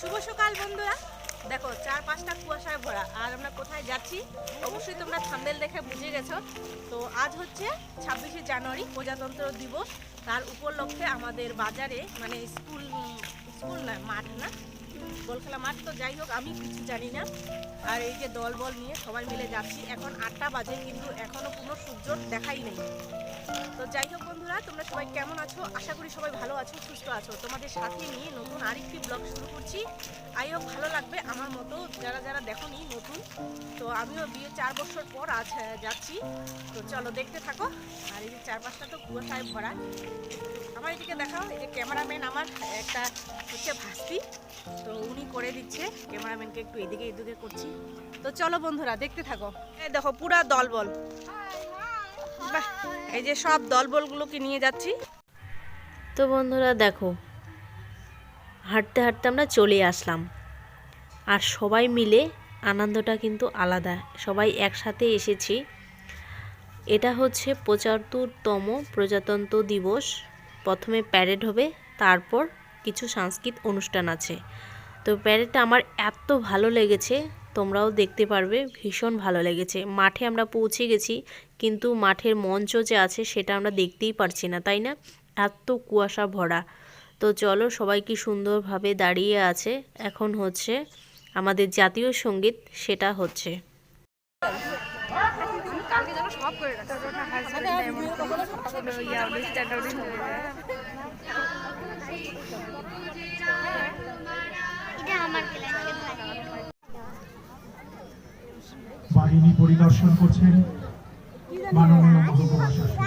শুভ সকাল বন্ধুরা। দেখো চার পাঁচটা কুয়াশায় ভরা। আর আমরা কোথায় যাচ্ছি? অবশ্যই তোমরা থান্দেল দেখে বুঝে গেছো। তো আজ হচ্ছে ছাব্বিশে জানুয়ারি, প্রজাতন্ত্র দিবস। তার উপলক্ষে আমাদের বাজারে মানে স্কুল স্কুল না মাঠ না বল খেলা মাঠ তো যাই হোক, আমি কিছু জানি না। আর এই যে দল বল নিয়ে সবাই মিলে যাচ্ছি, এখন আটটা বাজে, কিন্তু এখনও কোনো সূর্য দেখাই নেই। তো যাই হোক বন্ধুরা, তোমরা সবাই কেমন আছো? আশা করি সবাই ভালো আছো, সুস্থ আছো। তোমাদের সাথে নিয়ে নতুন আরেকটি ব্লগ শুরু করছি। আই হোপ ভালো লাগবে আমার মতো, যারা যারা দেখোনি নতুন, তো আমিও বিয়ে চার বছর পর আজ যাচ্ছি। তো চলো দেখতে থাকো। আর এই যে চার পাঁচটা তো কুয়াশায় ভরা। আমার এদিকে দেখাও, এই যে ক্যামেরাম্যান আমার একটা হচ্ছে ভাস্তি। তো উনি করে দিচ্ছে, ক্যামেরাম্যানকে একটু এদিকে এদিকে করছি। তো চলো বন্ধুরা, দেখতে থাকো। এই দেখো, পুরা দলবল। এই যে সব দলবলগুলোকে নিয়ে যাচ্ছি। তো বন্ধুরা, দেখো, হাঁটতে হাঁটতে আমরা চলে আসলাম। আর সবাই মিলে আনন্দটা কিন্তু আলাদা। সবাই একসাথে এসেছি। এটা হচ্ছে পঁচাত্তরতম প্রজাতন্ত্র দিবস। প্রথমে প্যারেড হবে, তারপর কিছু সাংস্কৃতিক অনুষ্ঠান আছে। তো প্যারেডটা আমার এত ভালো লেগেছে, তোমরাও দেখতে পারবে, ভীষণ ভালো লেগেছে। মাঠে আমরা পৌঁছে গেছি, কিন্তু মাঠের মঞ্চ যে আছে সেটা আমরা দেখতেই পারছি না, তাই না? এত কুয়াশা ভরা। তো চলো, সবাই কি সুন্দরভাবে দাঁড়িয়ে আছে। এখন হচ্ছে আমাদের জাতীয় সংগীত, সেটা হচ্ছে। বাহিনী পরিদর্শন করছেন মাননীয় মহকুমা শাসক।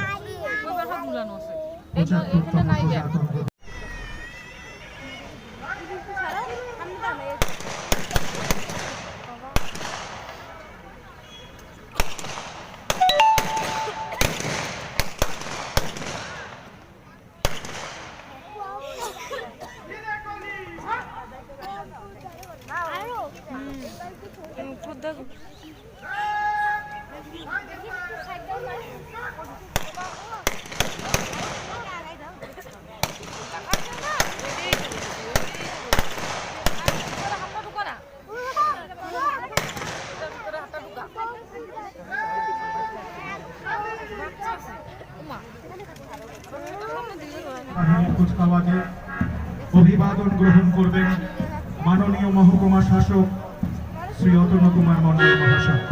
কুচকাওয়াজে অভিবাদন গ্রহণ করবেন মাননীয় মহকুমা শাসক শ্রী অতন কুমার মন্ডল মহাশয়।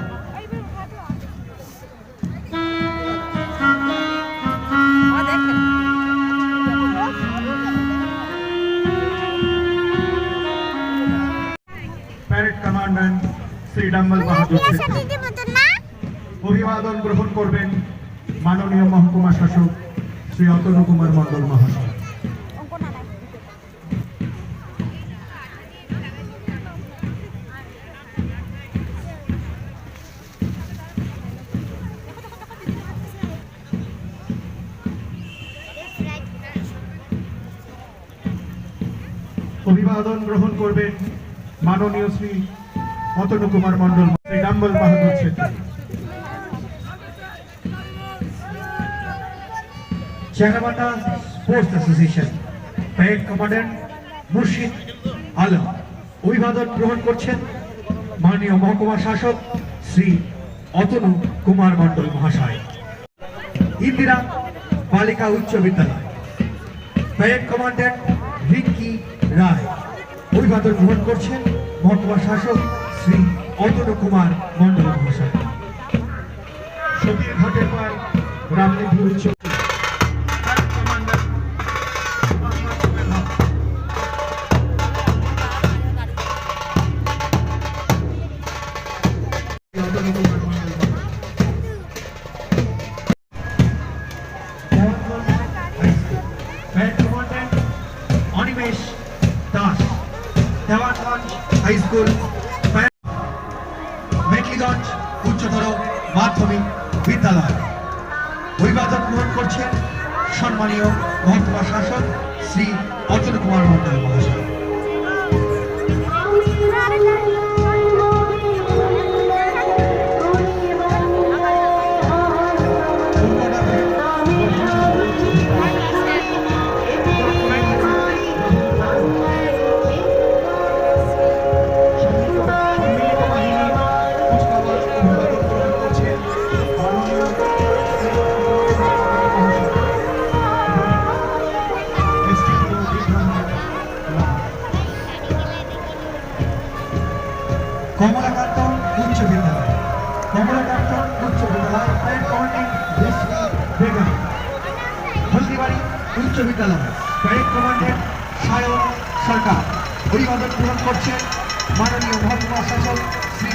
শ্রী ডাম্বল অভিবাদন গ্রহণ করবেন মাননীয় মহকুমা শাসক শ্রী অতনু কুমার মন্ডল মহাশয়। অভিবাদন গ্রহণ করবেন মাননীয় Shri Atanu Kumar Mandal Shri Dambar Bahadur Chhetri. Cheharabata sports association parade commandant Murshid Alam অভিবাদন গ্রহণ করছেন মাননীয় মহকুমা শাসক শ্রী অতনু কুমার মন্ডল মহাশয়। ইন্দিরা বালিকা উচ্চ বিদ্যালয় প্যারেড কমান্ডেন্ট রিঙ্কি রায় অভিবাদন গ্রহণ করছেন মহকুমা শাসক শ্রী অতন কুমার মন্ডল মহাশয়। সতীর ঘাটের পর রামনিধি উচ্চ মেটলিগঞ্জ উচ্চতর মাধ্যমিক বিদ্যালয়। অভিবাদন গ্রহণ করছেন সম্মানীয় মহকুমা শাসক শ্রী অতুল কুমার মন্ডল মহাশয়। কমলাকান্তন উচ্চ বিদ্যালয়। কমলাকান্তন উচ্চ বিদ্যালয় ফ্রেড কমান্ডিং হলদিবাড়ি উচ্চ বিদ্যালয় প্যারেড কমান্ডেন্ট সায়ন সরকার। অভিবাদন পূরণ করছেন মাননীয় মহকুমা শাসক শ্রী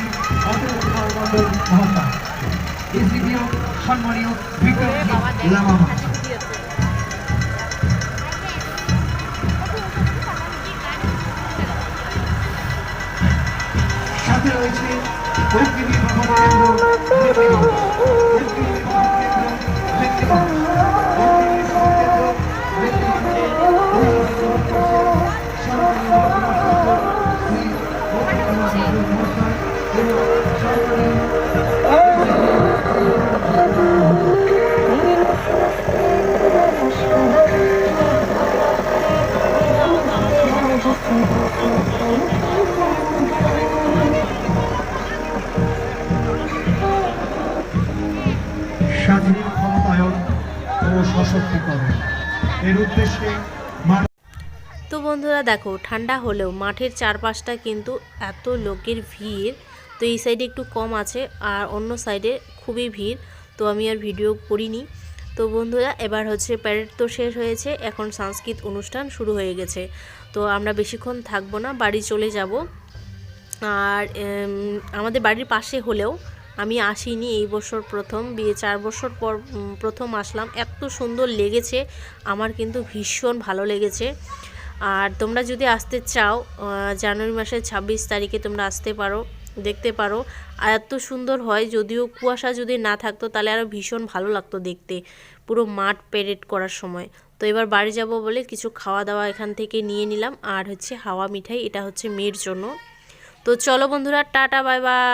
অতুল কুমার মন্ডল মহাত্মা এসডিপিও সম্মানীয় বিক্রম লামামা। রয়েছে। সশক্তিকরণ এর উদ্দেশ্যে তো বন্ধুরা দেখো, ঠান্ডা হলেও মাঠের চারপাশটা কিন্তু এত লোকের ভিড়। তো এই সাইডে একটু কম আছে, আর অন্য সাইডে খুবই ভিড়। তো আমি আর ভিডিও করিনি। তো বন্ধুরা, এবার হচ্ছে প্যারেড তো শেষ হয়েছে, এখন সাংস্কৃত অনুষ্ঠান শুরু হয়ে গেছে। তো আমরা বেশিক্ষণ থাকব না, বাড়ি চলে যাব। আর আমাদের বাড়ির পাশে হলেও আমি আসিনি এই বছর প্রথম, বিয়ে চার বছর পর প্রথম আসলাম। এত সুন্দর লেগেছে, আমার কিন্তু ভীষণ ভালো লেগেছে। আর তোমরা যদি আসতে চাও জানুয়ারি মাসের ছাব্বিশ তারিখে তোমরা আসতে পারো, দেখতে পারো। আর এত সুন্দর হয়, যদিও কুয়াশা যদি না থাকতো, তাহলে আরও ভীষণ ভালো লাগতো দেখতে, পুরো মাঠ প্যারেড করার সময়। তো এবার বাড়ি যাব বলে কিছু খাওয়া দাওয়া এখান থেকে নিয়ে নিলাম। আর হচ্ছে হাওয়া মিঠাই, এটা হচ্ছে মেয়ের জন্য। তো চলো বন্ধুরা, টাটা বাই বাই